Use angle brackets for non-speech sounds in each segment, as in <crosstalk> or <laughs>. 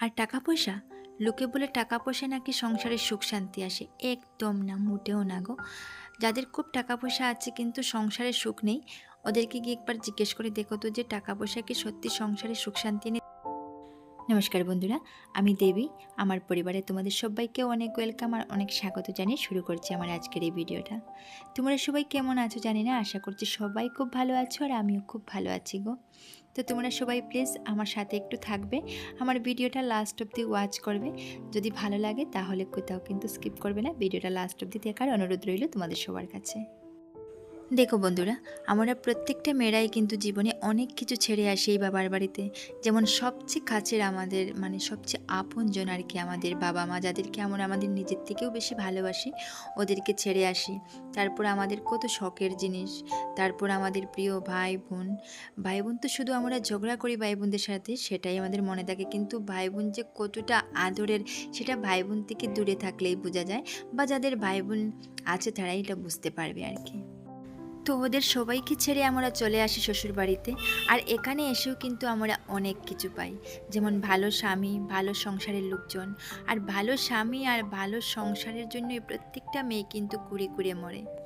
আর টাকা পয়সা লোকে বলে টাকা পয়সা নাকি সংসারে সুখ শান্তি আসে। একদম না, মোটেও না গো। যাদের খুব টাকা পয়সা আছে কিন্তু সংসারে সুখ নেই, ওদেরকে গিয়ে একবার জিজ্ঞেস করে দেখো তো যে টাকা পয়সা কি সত্যি সংসারে সুখ শান্তি এনে নমস্কার বন্ধুরা, আমি দেবী। আমার পরিবারে তোমাদের সবাইকে অনেক ওয়েলকাম আর অনেক স্বাগত জানিয়ে শুরু করছি আমার আজকের এই ভিডিওটা। তোমরা সবাই কেমন আছো জানি না, আশা করছি সবাই খুব ভালো আছো আর আমিও খুব ভালো আছি গো। তো তোমরা সবাই প্লিজ আমার সাথে একটু থাকবে, আমার ভিডিওটা লাস্ট অবধি ওয়াচ করবে। যদি ভালো লাগে তাহলে কোথাও কিন্তু স্কিপ করবে না, ভিডিওটা লাস্ট অবধি দেখার অনুরোধ রইল তোমাদের সবার কাছে। দেখো বন্ধুরা, আমরা প্রত্যেকটা মেয়েরাই কিন্তু জীবনে অনেক কিছু ছেড়ে আসি এই বাবার বাড়িতে। যেমন সবচেয়ে কাছের আমাদের মানে সবচেয়ে আপনজন আর কি আমাদের বাবা মা, যাদেরকে আমরা আমাদের নিজের থেকেও বেশি ভালোবাসি, ওদেরকে ছেড়ে আসি। তারপর আমাদের কত শখের জিনিস, তারপর আমাদের প্রিয় ভাই বোন ভাই বোন তো শুধু আমরা ঝগড়া করি ভাই বোনদের সাথে, সেটাই আমাদের মনে থাকে। কিন্তু ভাই বোন যে কতটা আদরের, সেটা ভাই বোন থেকে দূরে থাকলেই বোঝা যায়, বা যাদের ভাই বোন আছে তারাই এটা বুঝতে পারবে আর কি। তো ওদের সবাইকে ছেড়ে আমরা চলে আসি শ্বশুর বাড়িতে আর এখানে এসেও কিন্তু আমরা অনেক কিছু পাই। যেমন ভালো স্বামী, ভালো সংসারের লোকজন। আর ভালো স্বামী আর ভালো সংসারের জন্য প্রত্যেকটা মেয়ে কিন্তু কুড়ে কুড়ে মরে।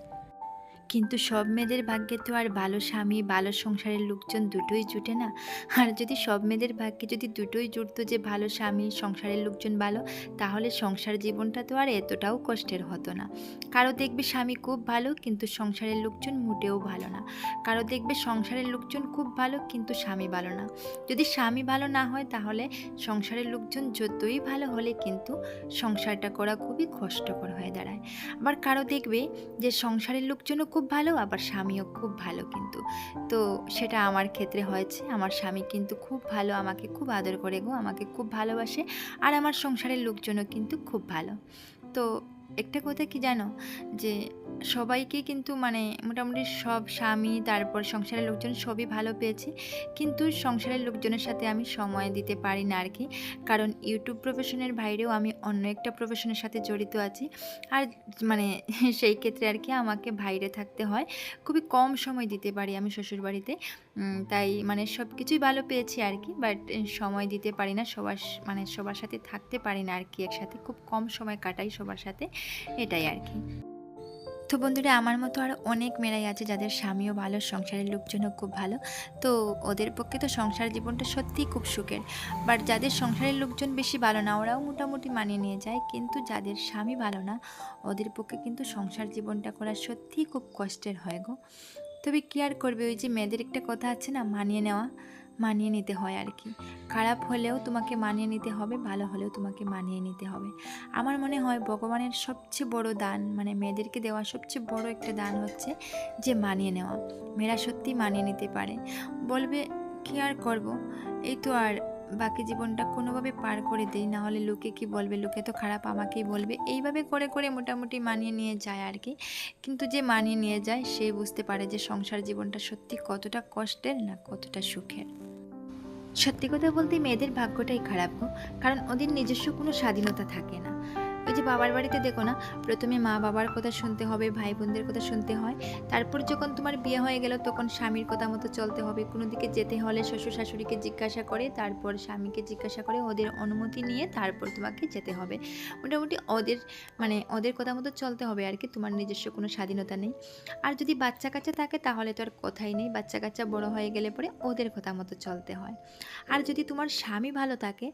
কিন্তু সব মেয়েদের ভাগ্যে তো আর ভালো স্বামী, ভালো সংসারের লোকজন দুটোই জুটে না। আর যদি সব মেয়েদের ভাগ্যে যদি দুটোই জুটতো যে ভালো স্বামী, সংসারের লোকজন ভালো, তাহলে সংসার জীবনটা তো আর এতটাও কষ্টের হতো না। কারও দেখবে স্বামী খুব ভালো, কিন্তু সংসারের লোকজন মোটেও ভালো না। কারও দেখবে সংসারের লোকজন খুব ভালো, কিন্তু স্বামী ভালো না। যদি স্বামী ভালো না হয়, তাহলে সংসারের লোকজন যতই ভালো হলে কিন্তু সংসারটা করা খুবই কষ্টকর হয়ে দাঁড়ায়। আবার কারও দেখবে যে সংসারের লোকজনও খুব ভালো, আবার স্বামীও খুব ভালো কিন্তু। তো সেটা আমার ক্ষেত্রে হয়েছে। আমার স্বামী কিন্তু খুব ভালো, আমাকে খুব আদর করে গো, আমাকে খুব ভালোবাসে। আর আমার সংসারের লোকজনও কিন্তু খুব ভালো। তো একটা কথা কি জানো? যে সবাইকে কিন্তু মানে মোটামুটি সব স্বামী, তারপর সংসারের লোকজন সবই ভালো পেয়েছি। কিন্তু সংসারের লোকজনের সাথে আমি সময় দিতে পারি না আর কি কারণ ইউটিউব প্রফেশনের বাইরেও আমি অন্য একটা প্রফেশনের সাথে জড়িত আছি। আর মানে <laughs> সেই ক্ষেত্রে আর কি আমাকে বাইরে থাকতে হয়। খুবই কম সময় দিতে পারি আমি শ্বশুরবাড়িতে। তাই মানে সব কিছুই ভালো পেয়েছি আর কি বাট সময় দিতে পারি না, সবার মানে সবার সাথে থাকতে পারি না আর কি একসাথে। খুব কম সময় কাটাই সবার সাথে। এটাই আর কি। তো বন্ধুরা, আমার মতো আরও অনেক মেয়েরাই আছে যাদের স্বামীও ভালো, সংসারের লোকজনও খুব ভালো। তো ওদের পক্ষে তো সংসার জীবনটা সত্যিই খুব সুখের। বাট যাদের সংসারের লোকজন বেশি ভালো না, ওরাও মোটামুটি মানিয়ে নিয়ে যায়। কিন্তু যাদের স্বামী ভালো না, ওদের পক্ষে কিন্তু সংসার জীবনটা করা সত্যিই খুব কষ্টের হয় গো। তবে কী আর করবে? ওই যে মেয়েদের একটা কথা আছে না, মানিয়ে নেওয়া। মানিয়ে নিতে হয় আর কি। খারাপ হলেও তোমাকে মানিয়ে নিতে হবে, ভালো হলেও তোমাকে মানিয়ে নিতে হবে। আমার মনে হয় ভগবানের সবচেয়ে বড় দান মানে মেয়েদেরকে দেওয়া সবচেয়ে বড় একটা দান হচ্ছে যে মানিয়ে নেওয়া। মেয়েরা সত্যি মানিয়ে নিতে পারে। বলবে, কি আর করব? এই তো আর বাকি জীবনটা কোনোভাবে পার করে দেই, না হলে লোকে কি বলবে? লোকে তো খারাপ আমাকেই বলবে। এইভাবে করে করে মোটামুটি মানিয়ে নিয়ে যায় আর কি। কিন্তু যে মানিয়ে নিয়ে যায়, সে বুঝতে পারে যে সংসার জীবনটা সত্যি কতটা কষ্টের না কতটা সুখের। সত্যি কথা বলতে মেয়েদের ভাগ্যটাই খারাপ গো। কারণ ওদের নিজস্ব কোনো স্বাধীনতা থাকে না। ওই যে বাবার বাড়িতে দেখো না, প্রথমে মা বাবার কথা শুনতে হবে, ভাই বোনদের কথা শুনতে হয়। তারপর যখন তোমার বিয়ে হয়ে গেল, তখন স্বামীর কথা মতো চলতে হবে। কোনো দিকে যেতে হলে শ্বশুর শাশুড়িকে জিজ্ঞাসা করে, তারপর স্বামীকে জিজ্ঞাসা করে ওদের অনুমতি নিয়ে তারপর তোমাকে যেতে হবে। মোটামুটি ওদের মানে ওদের কথা মতো চলতে হবে আর কি, তোমার নিজস্ব কোনো স্বাধীনতা নেই। আর যদি বাচ্চা কাচ্চা থাকে, তাহলে তো আর কথাই নেই। বাচ্চা কাচ্চা বড় হয়ে গেলে পরে ওদের কথা মতো চলতে হয়। আর যদি তোমার স্বামী ভালো থাকে,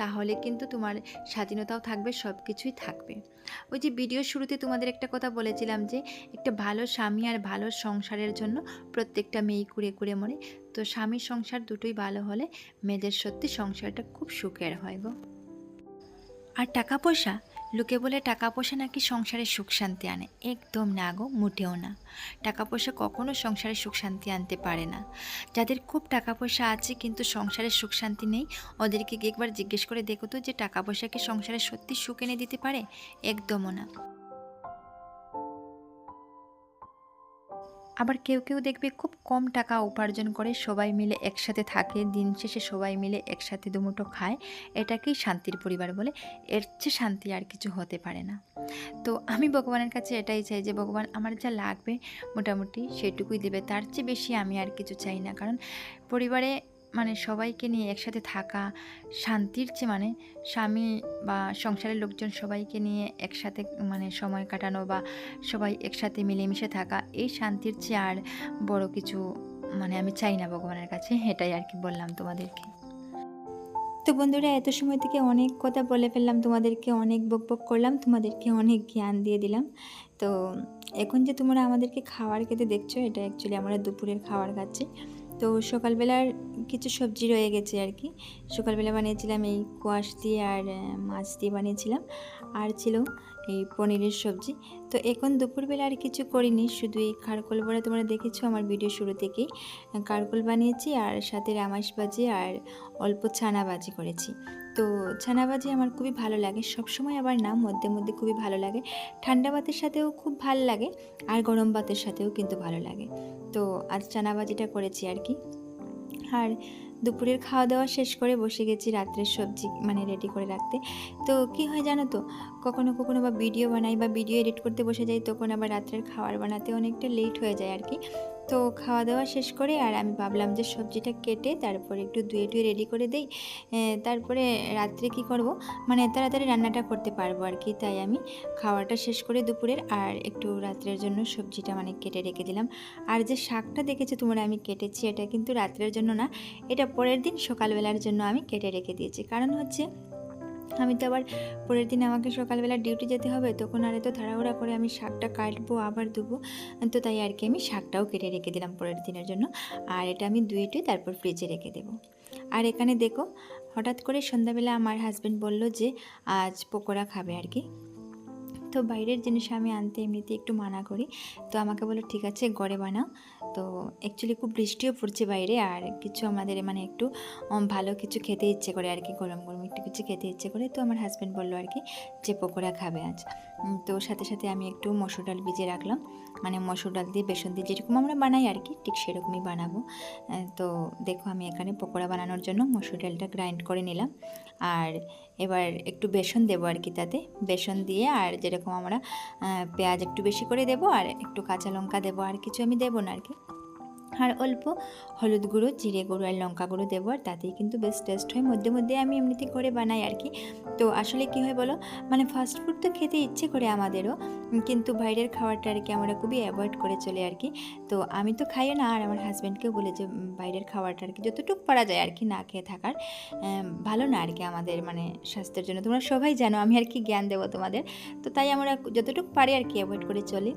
তাহলে কিন্তু তোমার স্বাধীনতাও থাকবে সব কিছুই থাকবে। ওই যে ভিডিও শুরুতে তোমাদের একটা কথা বলেছিলাম যে, একটা ভালো স্বামী আর ভালো সংসারের জন্য প্রত্যেকটা মেয়ে কুড়ে কুড়ে মরে। তো স্বামীর সংসার দুটোই ভালো হলে মেয়েদের সত্যি সংসারটা খুব সুখের হয় গো। আর টাকা পয়সা? লোকে বলে টাকা পয়সা নাকি সংসারে সুখ শান্তি আনে। একদম না গো, মোটেও না। টাকা পয়সা কখনো সংসারে সুখ শান্তি আনতে পারে না। যাদের খুব টাকা পয়সা আছে কিন্তু সংসারে সুখ শান্তি নেই, ওদেরকে একবার জিজ্ঞেস করে দেখো তো যে টাকা পয়সা কি সংসারে সত্যি সুখ এনে দিতে পারে? একদমও না। আবার কেউ কেউ দেখবে খুব কম টাকা উপার্জন করে সবাই মিলে একসাথে থাকে, দিন শেষে সবাই মিলে একসাথে দুমুটো খায়। এটাকেই শান্তির পরিবার বলে। এর চেয়ে শান্তি আর কিছু হতে পারে না। তো আমি ভগবানের কাছে এটাই চাই যে, ভগবান আমার যা লাগবে মোটামুটি সেটুকুই দেবে। তার চেয়ে বেশি আমি আর কিছু চাই না। কারণ পরিবারে মানে সবাইকে নিয়ে একসাথে থাকা, শান্তির চেয়ে মানে স্বামী বা সংসারের লোকজন সবাইকে নিয়ে একসাথে মানে সময় কাটানো বা সবাই একসাথে মিলেমিশে থাকা, এই শান্তির চেয়ে আর বড় কিছু মানে আমি চাই না ভগবানের কাছে, এটাই আর কি বললাম তোমাদেরকে। তো বন্ধুরা, এত সময় থেকে অনেক কথা বলে ফেললাম, তোমাদেরকে অনেক বক বক করলাম, তোমাদেরকে অনেক জ্ঞান দিয়ে দিলাম। তো এখন যে তোমরা আমাদেরকে খাবার খেতে দেখছ, এটা অ্যাকচুয়ালি আমরা দুপুরের খাবার খাচ্ছি। তো সকালবেলার কিছু সবজি রয়ে গেছে আর কি। সকালবেলা বানিয়েছিলাম এই কোয়াশ দিয়ে আর মাছ দিয়ে বানিয়েছিলাম। আর ছিল এই পনিরের সবজি। তো এখন দুপুরবেলা আর কিছু করিনি, শুধু এই কারকল বড়া তোমরা দেখেছ আমার ভিডিও শুরু থেকেই। কারকল বানিয়েছি আর সাথে রামাইশ ভাজি আর অল্প ছানা ভাজি করেছি। তো ছানা ভাজি আমার খুবই ভালো লাগে, সবসময় আবার না, মধ্যে মধ্যে খুবই ভালো লাগে। ঠান্ডা ভাতের সাথেও খুব ভালো লাগে আর গরম ভাতের সাথেও কিন্তু ভালো লাগে। তো আজ চানা ভাজিটা করেছি আর কি। আর দুপুরের খাওয়া দাওয়া শেষ করে বসে গেছি রাত্রের সবজি মানে রেডি করে রাখতে। তো কি হয় জানো তো? কখনো কখনো বা ভিডিও বানাই বা ভিডিও এডিট করতে বসে যাই, তখন আবার রাত্রের খাবার বানাতে অনেকটা লেট হয়ে যায় আর কি তো খাওয়া দাওয়া শেষ করে আর আমি ভাবলাম যে সবজিটা কেটে তারপরে একটু ধুয়ে টুয়ে রেডি করে দিই। তারপরে রাত্রে কি করব? মানে তাড়াতাড়ি রান্নাটা করতে পারব আর কি, তাই আমি খাওয়াটা শেষ করে দুপুরের আর একটু রাত্রের জন্য সবজিটা মানে কেটে রেখে দিলাম। আর যে শাকটা দেখেছ তোমরা, আমি কেটেছি, এটা কিন্তু রাত্রের জন্য না, এটা পরের দিন সকালবেলার জন্য আমি কেটে রেখে দিয়েছি। কারণ হচ্ছে আমি তো আবার পরের দিন আমাকে সকালবেলা ডিউটি যেতে হবে, তখন আর এতো তাড়াহুড়া করে আমি শাকটা কাটবো, আবার ধুবো। তো তাই আর কি আমি শাকটাও কেটে রেখে দিলাম পরের দিনের জন্য। আর এটা আমি ধুয়ে টুয়ে তারপর ফ্রিজে রেখে দেবো। আর এখানে দেখো, হঠাৎ করে সন্ধ্যাবেলা আমার হাজব্যান্ড বলল যে, আজ পকোড়া খাবে আর কি। তো বাইরের জিনিস আমি আনতে এমনিতে একটু মানা করি। তো আমাকে বলো ঠিক আছে গড়ে বানাও। তো অ্যাকচুয়ালি খুব বৃষ্টিও পড়ছে বাইরে আর কিছু আমাদের মানে একটু ভালো কিছু খেতে ইচ্ছে করে আর কি, গরম গরম একটু কিছু খেতে ইচ্ছে করে। তো আমার হাজব্যান্ড বলল আর কি যে, পকোড়া খাবে আজ। তো সাথে সাথে আমি একটু মসুর ডাল ভিজিয়ে রাখলাম। মানে মসুর ডাল দিয়ে বেসন দিয়ে যেরকম আমরা বানাই আর কি, ঠিক সেরকমই বানাবো। তো দেখো আমি এখানে পকোড়া বানানোর জন্য মসুর ডালটা গ্রাইন্ড করে নিলাম। আর এবার একটু বেসন দেবো আর কি তাতে। বেসন দিয়ে আর যেরকম আমরা পেঁয়াজ একটু বেশি করে দেবো আর একটু কাঁচা লঙ্কা দেবো আর কিছু আমি দেবো না আর কি। আর অল্প হলুদ গুঁড়ো, জিরে গুঁড়ো আর লঙ্কা গুঁড়ো দেবো আর তাতেই কিন্তু বেশ টেস্ট হয়। মধ্যে মধ্যে আমি এমনিতে করে বানাই আর কি। তো আসলে কী হয় বলো? মানে ফাস্ট ফুড তো খেতে ইচ্ছে করে আমাদেরও, কিন্তু বাইরের খাবারটা আর কি আমরা খুবই অ্যাভয়েড করে চলে আর কি। তো আমি তো খাইও না আর আমার হাজব্যান্ডকেও বলে যে বাইরের খাবারটা আর কি যতটুকু পারা যায় আর কি না খেয়ে থাকার ভালো না আর কি আমাদের মানে স্বাস্থ্যের জন্য। তোমরা সবাই জানো আমি আর কি জ্ঞান দেবো তোমাদের। তো তাই আমরা যতটুকু পারি আর কি অ্যাভয়েড করে চলি।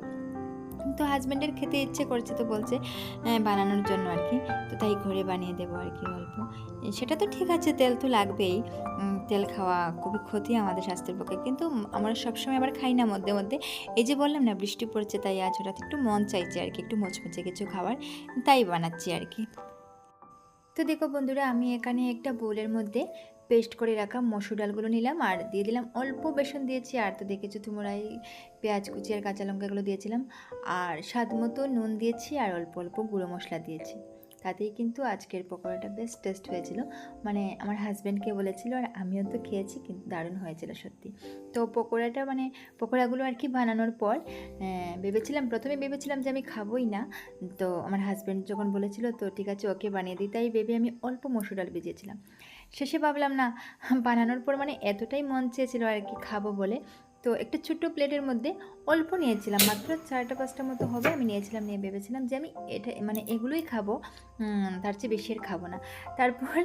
তো হাজব্যান্ডের খেতে ইচ্ছে করছে তো বলছে বানানোর জন্য আর কি। তো তাই ঘরে বানিয়ে দেবো আর কি অল্প সেটা তো ঠিক আছে, তেল তো লাগবেই। তেল খাওয়া খুবই ক্ষতি আমাদের স্বাস্থ্যের পক্ষে। কিন্তু আমরা সবসময় আবার খাই না মধ্যে মধ্যে। এই যে বললাম না, বৃষ্টি পড়ছে তাই আজ হঠাৎ একটু মন চাইছে আর কি, একটু মোচমুচে কিছু খাবার তাই বানাচ্ছি আর কি। তো দেখো বন্ধুরা, আমি এখানে একটা বোলের মধ্যে পেস্ট করে রাখা মসুর ডালগুলো নিলাম আর দিয়ে দিলাম অল্প বেসন দিয়েছি। আর তো দেখেছ তোমরা এই পেঁয়াজ, কুচি আর কাঁচা লঙ্কাগুলো দিয়েছিলাম। আর স্বাদ মতো নুন দিয়েছি আর অল্প অল্প গুঁড়ো মশলা দিয়েছি। তাতেই কিন্তু আজকের পকোড়াটা বেশ টেস্ট হয়েছিল। মানে আমার হাজব্যান্ডকে বলেছিল আর আমিও তো খেয়েছি কিন্তু দারুণ হয়েছিল সত্যি। তো পকোড়াটা মানে পকোড়াগুলো আর কি বানানোর পর ভেবেছিলাম, প্রথমে ভেবেছিলাম যে আমি খাবোই না। তো আমার হাজব্যান্ড যখন বলেছিল, তো ঠিক আছে, ওকে বানিয়ে দিই, তাই ভেবে আমি অল্প মসুর ডাল ভিজিয়েছিলাম শেষে ভাবলাম, না, বানানোর পর মানে এতটাই মন চেয়েছিল আর কি খাব বলে। তো একটা ছোট্ট প্লেটের মধ্যে অল্প নিয়েছিলাম, মাত্র চারটা পাঁচটা মতো হবে আমি নিয়েছিলাম নিয়ে ভেবেছিলাম যে আমি এটা মানে এগুলোই খাব তার চেয়ে বেশি আর খাব না। তারপর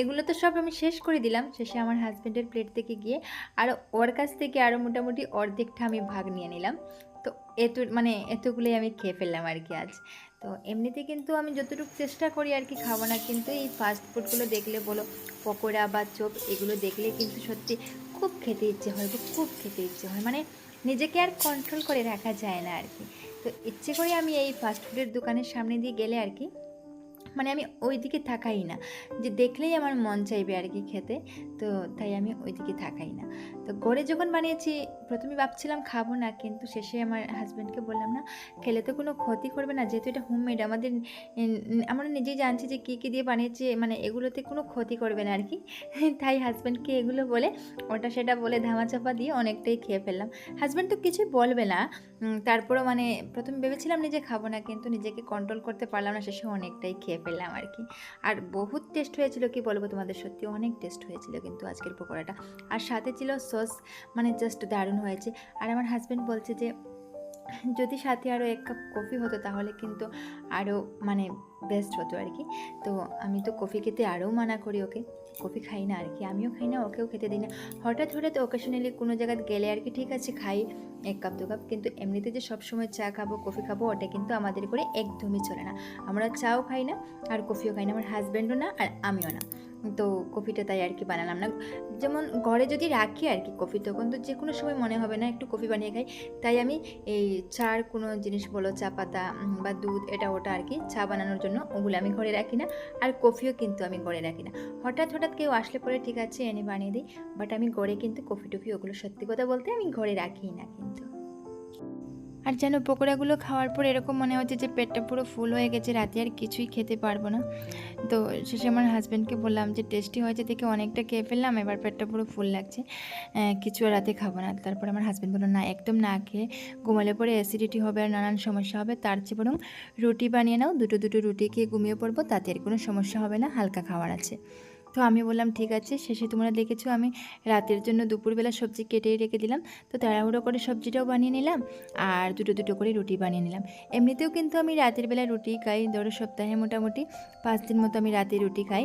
এগুলো তো সব আমি শেষ করে দিলাম, শেষে আমার হাজব্যান্ডের প্লেট থেকে গিয়ে আরও ওর কাছ থেকে আরও মোটামুটি অর্ধেকটা আমি ভাগ নিয়ে নিলাম। তো এত মানে এতগুলোই আমি খেয়ে ফেললাম আর কি আজ। তো এমনিতে কিন্তু আমি যতটুকু চেষ্টা করি আর কি খাব না, কিন্তু এই ফাস্ট ফুডগুলো দেখলে বলো, পকোড়া বা চপ এগুলো দেখলে কিন্তু সত্যি খুব খেতে ইচ্ছে হয়, খুব খেতে ইচ্ছে হয়। মানে নিজেকে আর কন্ট্রোল করে রাখা যায় না আর কি। তো ইচ্ছে করে আমি এই ফাস্টফুডের দোকানের সামনে দিয়ে গেলে আর কি মানে আমি ওই দিকে থাকাই না। যে দেখলেই আমার মন চাইবে আর কি খেতে তো তাই আমি ওই দিকে থাকাই না। তো ঘরে যখন বানিয়েছি প্রথমে ভাবছিলাম খাব না কিন্তু শেষে আমার হাজব্যান্ডকে বললাম না খেলে তো কোনো ক্ষতি করবে না যেহেতু এটা হোমমেড আমাদের আমরা নিজেই জানছি যে কী কী দিয়ে বানিয়েছি মানে এগুলোতে কোনো ক্ষতি করবে না আর কি। <laughs> তাই হাজব্যান্ডকে এগুলো বলে ওটা সেটা বলে ধামাচাপা দিয়ে অনেকটাই খেয়ে ফেললাম। হাজব্যান্ড তো কিছুই বলবে না উম, তারপরেও মানে প্রথমে ভেবেছিলাম নিজে খাব না কিন্তু নিজেকে কন্ট্রোল করতে পারলাম না শেষে অনেকটাই খেয়ে ফেললাম আর কি। আর বহুত টেস্ট হয়েছিল, কি বলব তোমাদের সত্যি অনেক টেস্ট হয়েছিল কিন্তু আজকের পকোড়াটা। আর সাথে ছিল সস মানে জাস্ট দারুণ হয়েছে। আর আমার হাজব্যান্ড বলছে যে যদি সাথে আরও এক কাপ কফি হতো তাহলে কিন্তু আরও মানে বেস্ট হতো আর কি। তো আমি তো কফি খেতে আরও মানা করি ওকে। কফি খাই না আর কি, আমিও খাই না, ওকেও খেতে দিই না। হঠাৎ হঠাৎ ওকেশনালি কোনো জায়গায় গেলে আর কি ঠিক আছে, খাই এক কাপ দু কাপ কিন্তু এমনিতে যে সবসময় চা খাব কফি খাব, ওটা কিন্তু আমাদের করে একদমই চলে না। আমরা চাও খাই না, আর কফিও খাই না। আমার হাজব্যান্ডও না, আর আমিও না। তো কফিটা তাই আর কি বানালাম না। যেমন ঘরে যদি রাখি আর কি কফি, তখন তো যে কোনো সময় মনে হবে না একটু কফি বানিয়ে খাই। তাই আমি এই চার কোনো জিনিস বলো, চা পাতা বা দুধ, এটা ওটা আর কি চা বানানোর জন্য ওগুলো আমি ঘরে রাখি না। আর কফিও কিন্তু আমি ঘরে রাখি না। হঠাৎ হঠাৎ কেউ আসলে পরে, ঠিক আছে, এনে বানিয়ে দিই। বাট আমি ঘরে কিন্তু কফি টফি ওগুলো সত্যি কথা বলতে আমি ঘরে রাখি না কিন্তু। আর যেন পকোড়াগুলো খাওয়ার পর এরকম মনে হচ্ছে যে পেটটা পুরো ফুল হয়ে গেছে, রাতে আর কিছুই খেতে পারব না। তো শেষে আমার হাজব্যান্ডকে বললাম যে টেস্টি হয়েছে দেখে অনেকটা খেয়ে ফেললাম, এবার পেটটা পুরো ফুল লাগছে। কিছু আর রাতে খাব না। তারপর আমার হাজব্যান্ড বলল, না, একদম না খেয়ে ঘুমালে পরে অ্যাসিডিটি হবে আর নানান সমস্যা হবে। তার চেয়ে বরং রুটি বানিয়ে নাও, দুটো দুটো রুটি খেয়ে ঘুমিয়ে পড়ব, তাতে আর কোনো সমস্যা হবে না, হালকা খাওয়ার আছে। তো আমি বললাম, ঠিক আছে, শেষে তোমরা দেখেছ আমি রাতের জন্য দুপুরবেলা সবজি কেটেই রেখে দিলাম। তো তাড়াহুড়ো করে সবজিটাও বানিয়ে নিলাম আর দুটো দুটো করে রুটি বানিয়ে নিলাম। এমনিতেও কিন্তু আমি রাতের বেলা রুটি খাই, ধরো সপ্তাহে মোটামুটি পাঁচ দিন মতো আমি রাতে রুটি খাই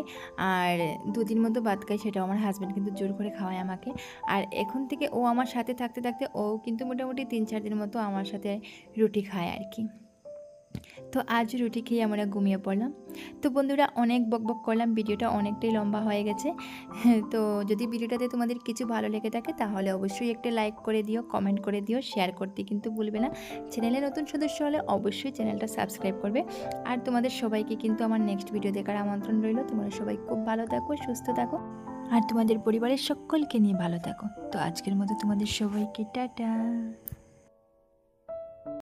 আর দুদিন মতো ভাত খাই, সেটাও আমার হাজব্যান্ড কিন্তু জোর করে খাওয়ায় আমাকে। আর এখন থেকে ও আমার সাথে থাকতে থাকতে ও কিন্তু মোটামুটি তিন চার দিন মতো আমার সাথে রুটি খায় আর কি। তো আজ রুটি খেয়ে আমরা ঘুমিয়ে পড়লাম। তো বন্ধুরা, অনেক বকবক করলাম, ভিডিওটা অনেকটাই লম্বা হয়ে গেছে। <laughs> তো যদি ভিডিওটাতে তোমাদের কিছু ভালো লেগে থাকে, তাহলে অবশ্যই একটা লাইক করে দিও কমেন্ট করে দিও শেয়ার করতে কিন্তু ভুলবে না। চ্যানেলে নতুন সদস্য হলে অবশ্যই চ্যানেলটা সাবস্ক্রাইব করবে। আর তোমাদের সবাইকে কিন্তু আমার নেক্সট ভিডিও দেখার আমন্ত্রণ রইল। তোমরা সবাই খুব ভালো থাকো, সুস্থ থাকো। আর তোমাদের পরিবারের সকলকে নিয়ে ভালো থাকো। তো আজকের মতো তোমাদের সবাইকে, টাটা।